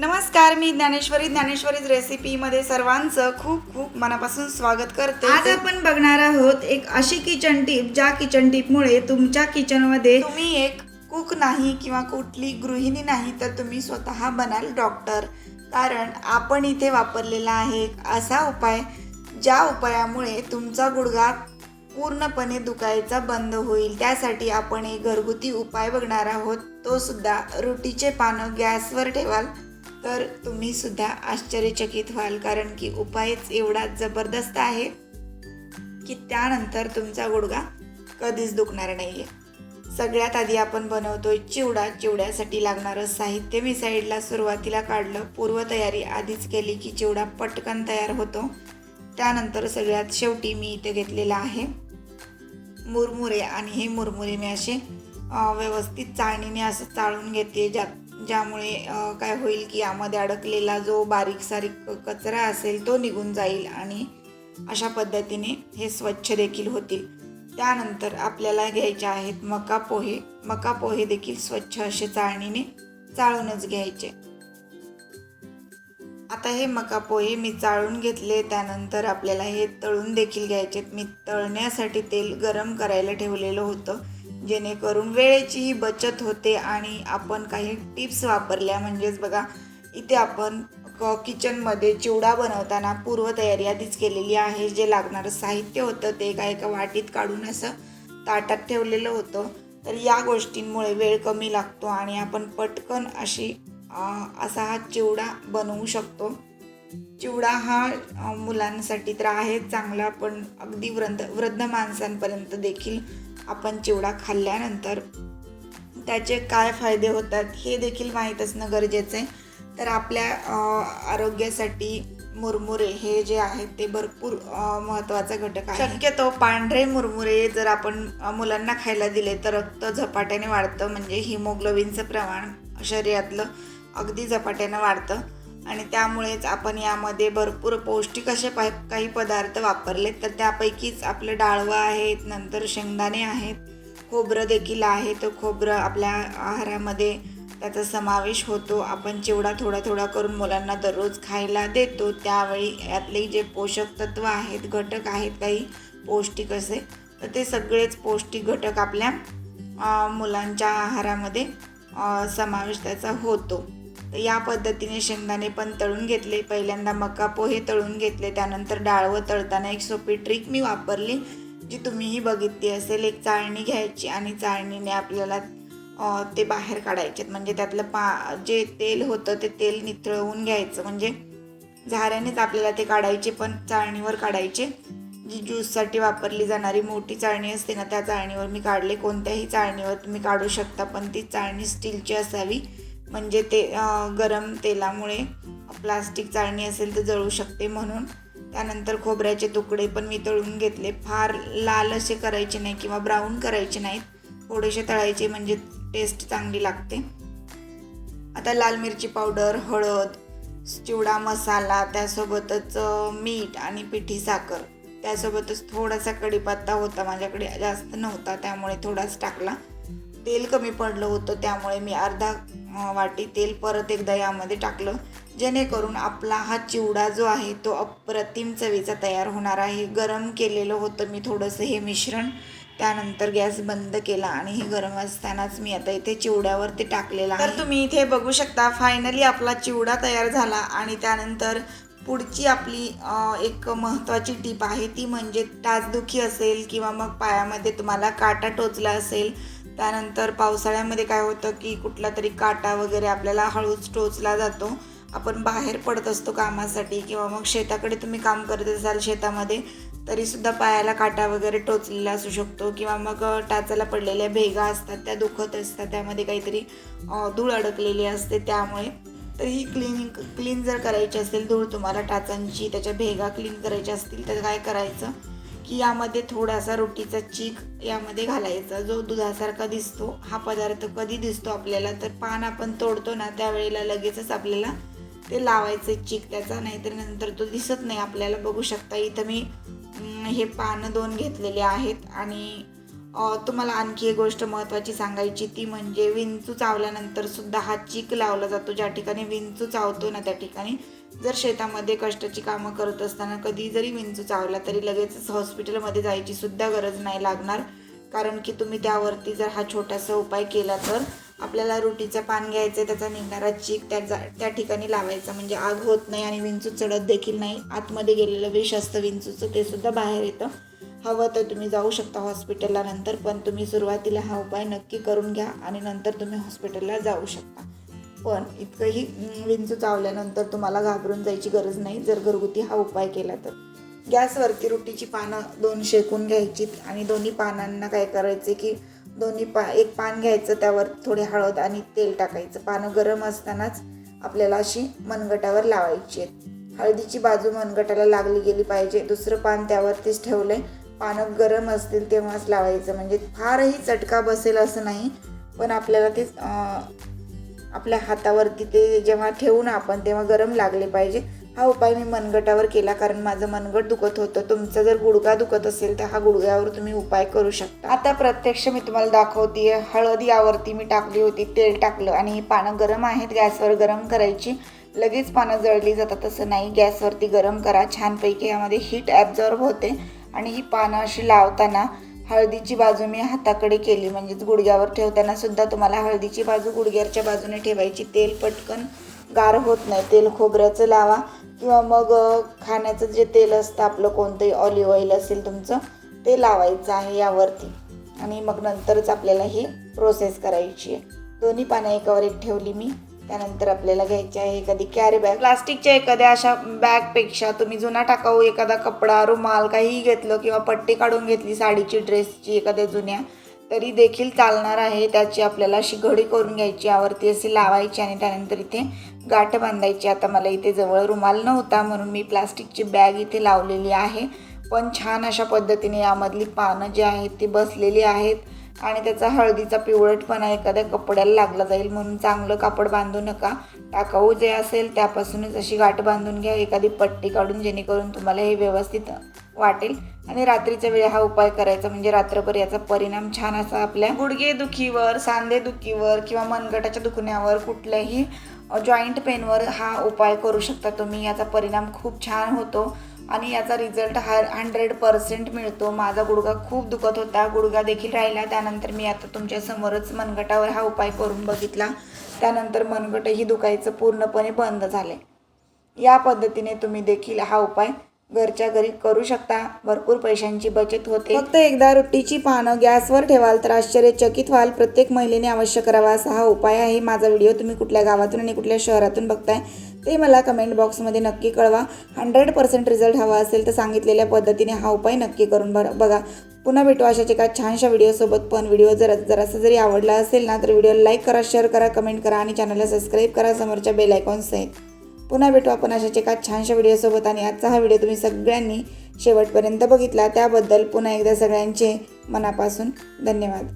नमस्कार मी ज्ञानेश्वरी. ज्ञानेश्वरीज रेसिपीमध्ये सर्वांचं खूप खूप मनापासून स्वागत करते. आज आपण बघणार आहोत एक अशी किचन टीप ज्या किचन टीपमुळे तुमच्या किचनमध्ये तुम्ही एक कुक नाही किंवा कुठली गृहिणी नाही तर तुम्ही स्वतः बनाल डॉक्टर कारण आपण इथे वापरलेला आहे असा उपाय ज्या उपायामुळे तुमचा गुडघा पूर्णपणे दुखायचा बंद होईल. त्यासाठी आपण एक घरगुती उपाय बघणार आहोत. तो सुद्धा रोटीचे पानं गॅसवर ठेवाल. तर तुम्ही सुद्धा आश्चर्यचकित व्हाल कारण की उपायच एवढा जबरदस्त आहे की त्यानंतर तुमचा गुडघा कधीच दुखणार नाहीये. सगळ्यात आधी आपण बनवतोय चिवडा. चिवड्यासाठी लागणारं साहित्य मी साईडला सुरुवातीला काढलं. पूर्वतयारी आधीच केली की चिवडा पटकन तयार होतो. त्यानंतर सगळ्यात शेवटी मी इथे घेतलेला आहे मुरमुरे. आणि हे मुरमुरे मी असे व्यवस्थित चाळणीने असं चाळून घेते ज्यात ज्यामुळे काय होईल की यामध्ये अडकलेला जो बारीक सारीक कचरा असेल तो निघून जाईल आणि अशा पद्धतीने हे स्वच्छ देखील होतील. त्यानंतर आपल्याला घ्यायचे आहेत मका पोहे. मका पोहे देखील स्वच्छ असे चाळणीने चाळूनच घ्यायचे. आता हे मका पोहे मी चाळून घेतले. त्यानंतर आपल्याला हे तळून देखील घ्यायचे मी तळण्यासाठी तेल गरम करायला ठेवलेलं होतं. जेणेकरून वेळेचीही बचत होते आणि आपण काही टिप्स वापरल्या. म्हणजेच बघा इथे आपण क किचनमध्ये चिवडा बनवताना पूर्वतयारी आधीच केलेली आहे. जे लागणारं साहित्य होतं ते एका एका वाटीत काढून असं ताटात ठेवलेलं होतं. तर या गोष्टींमुळे वेळ कमी लागतो आणि आपण पटकन अशी असा हा चिवडा बनवू शकतो. चिवडा हा मुलांसाठी तर आहेच चांगला पण अगदी वृद्ध वृद्ध माणसांपर्यंत देखील आपण चिवडा खाल्ल्यानंतर त्याचे काय फायदे होतात हे देखील माहीत असणं गरजेचं आहे. तर आपल्या आरोग्यासाठी मुरमुरे हे जे आहेत ते भरपूर महत्त्वाचा घटक आहे. शक्यतो पांढरे मुरमुरे जर आपण मुलांना खायला दिले तर रक्त झपाट्याने वाढतं म्हणजे हिमोग्लोबिनचं प्रमाण शरीरातलं अगदी झपाट्यानं वाढतं. आणि त्यामुळेच आपण यामध्ये भरपूर पौष्टिक असे पा काही पदार्थ वापरलेत. तर त्यापैकीच आपलं डाळवं आहेत नंतर शेंगदाणे आहेत खोबरं देखील आहे. तर खोबरं आपल्या आहारामध्ये त्याचा समावेश होतो. आपण चिवडा थोडा थोडा करून मुलांना दररोज खायला देतो त्यावेळी यातले जे पोषक तत्व आहेत घटक आहेत काही पौष्टिक असे तर ते सगळेच पौष्टिक घटक आपल्या मुलांच्या आहारामध्ये समावेश त्याचा होतो. तर या पद्धतीने शेंगदाणे पण तळून घेतले. पहिल्यांदा मका पोहे तळून घेतले. त्यानंतर डाळवं तळताना एक सोपी ट्रिक मी वापरली जी तुम्हीही बघितली असेल. एक चाळणी घ्यायची आणि चाळणीने आपल्याला ते बाहेर काढायचे. म्हणजे त्यातलं पा जे तेल होतं ते तेल निथळवून घ्यायचं. म्हणजे झाऱ्यानेच आपल्याला ते काढायचे पण चाळणीवर काढायचे. जी ज्यूससाठी वापरली जाणारी मोठी चाळणी असते ना त्या चाळणीवर मी काढले. कोणत्याही चाळणीवर तुम्ही काढू शकता पण ती चाळणी स्टीलची असावी. म्हणजे ते गरम तेलामुळे प्लास्टिक चाळणी असेल तर जळू शकते म्हणून. त्यानंतर खोबऱ्याचे तुकडे पण मी तळून घेतले. फार लाल असे करायचे नाही किंवा ब्राऊन करायचे नाहीत. थोडेसे तळायचे म्हणजे टेस्ट चांगली लागते. आता लाल मिरची पावडर हळद चिवडा मसाला त्यासोबतच मीठ आणि पिठी साखर. त्यासोबतच थोडासा कढीपत्ता होता. माझ्याकडे जास्त नव्हता त्यामुळे थोडाच टाकला. तेल कमी पडलं होतं त्यामुळे मी अर्धा वाटी तेल परत एकदा यामध्ये टाकलं. जेणेकरून आपला हा चिवडा जो आहे तो अप्रतिम चवीचा तयार होणार आहे. गरम केलेलं होतं मी थोडंसं हे मिश्रण. त्यानंतर गॅस बंद केला आणि हे गरम असतानाच मी आता इथे चिवड्यावर ते टाकलेलं आहे. तर तुम्ही इथे बघू शकता फायनली आपला चिवडा तयार झाला आणि त्यानंतर पुढची आपली एक महत्त्वाची टीप आहे ती म्हणजे टाचदुखी असेल किंवा मग पायामध्ये तुम्हाला काटा टोचला असेल त्यानंतर पावसाळ्यामध्ये काय होतं की कुठला तरी काटा वगैरे आपल्याला हळूच टोचला जातो. आपण बाहेर पडत असतो कामासाठी किंवा मग शेताकडे तुम्ही काम करत असाल शेतामध्ये तरीसुद्धा पायाला काटा वगैरे टोचलेला असू शकतो किंवा मग टाचाला पडलेल्या भेगा असतात त्या दुखत असतात त्यामध्ये काहीतरी धूळ अडकलेली असते त्यामुळे. तर ही क्लिनिंग क्लीन जर करायची असेल धूळ तुम्हाला टाचांची त्याच्या भेगा क्लीन करायच्या असतील तर काय करायचं? की यामध्ये थोडासा रोटीचा चीक यामध्ये घालायचा. जो दुधासारखा दिसतो हा पदार्थ कधी दिसतो आपल्याला तर पान आपण तोडतो ना त्यावेळेला लगेचच आपल्याला ते लावायचं चीक त्याचा नाहीतर नंतर तो दिसत नाही. आपल्याला बघू शकता इथं मी हे पानं दोन घेतलेले आहेत आणि तुम्हाला आणखी एक गोष्ट महत्त्वाची सांगायची ती म्हणजे विंचू चावल्यानंतर सुद्धा हा चीक लावला जातो. ज्या ठिकाणी विंचू चावतो ना त्या ठिकाणी जर शेतामध्ये कष्टाची कामं करत असताना कधी जरी विंचू चावला तरी लगेचच हॉस्पिटलमध्ये जायची सुद्धा गरज नाही लागणार. कारण की तुम्ही त्यावरती जर हा छोटासा उपाय केला तर आपल्याला रोटीचं पान घ्यायचं त्याचा निघणारा चीक त्या जा त्या ठिकाणी लावायचा. म्हणजे आग होत नाही आणि विंचू चढत देखील नाही. आतमध्ये गेलेलं विष असतं विंचूचं ते सुद्धा बाहेर येतं. हवं तर तुम्ही जाऊ शकता हॉस्पिटलला. नंतर पण तुम्ही सुरुवातीला हा उपाय नक्की करून घ्या आणि नंतर तुम्ही हॉस्पिटलला जाऊ शकता. पण इतकंही विंचू चावल्यानंतर तुम्हाला घाबरून जायची गरज नाही जर घरगुती हा उपाय केला तर. गॅसवरती रोटीची पानं दोन शेकून घ्यायची आणि दोन्ही पानांना काय करायचे की दोन्ही पा एक पान घ्यायचं त्यावर थोडी हळद आणि तेल टाकायचं. पानं गरम असतानाच आपल्याला अशी मनगटावर लावायची आहेत. हळदीची बाजू मनगटाला लागली गेली पाहिजे. दुसरं पान त्यावरतीच ठेवलं आहे पानं गरम असतील तेव्हाच लावायचं. म्हणजे फारही चटका बसेल असं नाही पण आपल्याला ते आपल्या हातावरती ते जेव्हा ठेवू ना आपण तेव्हा गरम लागले पाहिजे. हा उपाय मी मनगटावर केला कारण माझं मनगट दुखत होतं. तुमचा जर गुडघा दुखत असेल तर हा गुडघ्यावर तुम्ही उपाय करू शकता. आता प्रत्यक्ष मी तुम्हाला दाखवते हळद यावरती मी टाकली होती तेल टाकलं आणि ही पानं गरम आहेत गॅसवर गरम करायची. लगेच पानं जळली जातात तसं नाही. गॅसवरती गरम करा. छानपैकी यामध्ये हीट ॲब्झॉर्ब होते. आणि ही पानं अशी लावताना हळदीची बाजू मी हाताकडे केली. म्हणजेच गुडघ्यावर ठेवताना सुद्धा तुम्हाला हळदीची बाजू गुडघ्याच्या बाजूने ठेवायची. तेल पटकन गार होत नाही. तेल खोबऱ्याचं लावा. किंवा मग खाण्याचं जे तेल असतं आपलं कोणतंही ऑलिव्ह ऑइल असेल तुमचं ते लावायचं आहे यावरती. आणि मग नंतरच आपल्याला ही प्रोसेस करायची आहे. दोन्ही पानं एकावर एक ठेवली मी. त्यानंतर आपल्याला घ्यायची आहे एखादी कॅरी बॅग प्लास्टिकच्या एखाद्या अशा बॅगपेक्षा तुम्ही जुना टाकाऊ एखादा कपडा रुमाल काहीही घेतलं किंवा पट्टी काढून घेतली साडीची ड्रेसची एखाद्या जुन्या तरी देखील चालणार आहे. त्याची आपल्याला अशी घडी करून घ्यायची यावरती अशी लावायची आणि त्यानंतर इथे गाठ बांधायची. आता मला इथे जवळ रुमाल नव्हता म्हणून मी प्लास्टिकची बॅग इथे लावलेली आहे. पण छान अशा पद्धतीने यामधली पानं जी आहेत ती बसलेली आहेत. आणि त्याचा हळदीचा पिवळटपणा एखाद्या कपड्याला लागला जाईल म्हणून चांगलं कापड बांधू नका. टाकाऊ जे असेल त्यापासूनच अशी गाठ बांधून घ्या एखादी पट्टी काढून जेणेकरून तुम्हाला हे व्यवस्थित वाटेल. आणि रात्रीच्या वेळी हा उपाय करायचा म्हणजे रात्रभर याचा परिणाम छान असा आपल्या गुडघे दुखीवर सांधे दुखीवर किंवा मनगटाच्या दुखण्यावर कुठल्याही जॉईंट पेनवर हा उपाय करू शकता तुम्ही. याचा परिणाम खूप छान होतो. आणि याचा रिझल्ट हा हंड्रेड पर्सेंट मिळतो. माझा गुडघा खूप दुखत होता. गुडघा देखील राहिला. त्यानंतर मी आता तुमच्यासमोरच मनगटावर हा उपाय करून बघितला. त्यानंतर मनगटही दुखायचं पूर्णपणे बंद झाले या पद्धतीने तुम्ही देखील हा उपाय घरच्या घरी करू शकता. भरपूर पैशांची बचत होते. फक्त एकदा रोटीची पानं गॅसवर ठेवाल तर आश्चर्यचकित व्हाल. प्रत्येक महिलेने अवश्य करावा असा हा उपाय आहे. माझा व्हिडिओ तुम्ही कुठल्या गावातून आणि कुठल्या शहरातून बघताय. ते मला कमेंट बॉक्समध्ये नक्की कळवा. हंड्रेड पर्सेंट रिझल्ट हवा असेल तर सांगितलेल्या पद्धतीने हा उपाय नक्की करून बर बघा. पुन्हा भेटू अशाच एका छानशा व्हिडिओसोबत पण व्हिडिओ जर जरासा जरी आवडला असेल ना तर व्हिडिओला लाईक करा शेअर करा कमेंट करा आणि चॅनलला सबस्क्राईब करा. समोरच्या बेल आयकॉन्ससहित पुन्हा भेटू आपण अशाच एका छानशा व्हिडिओसोबत आणि आजचा हा व्हिडिओ तुम्ही सगळ्यांनी शेवटपर्यंत बघितला. त्याबद्दल पुन्हा एकदा सगळ्यांचे मनापासून धन्यवाद.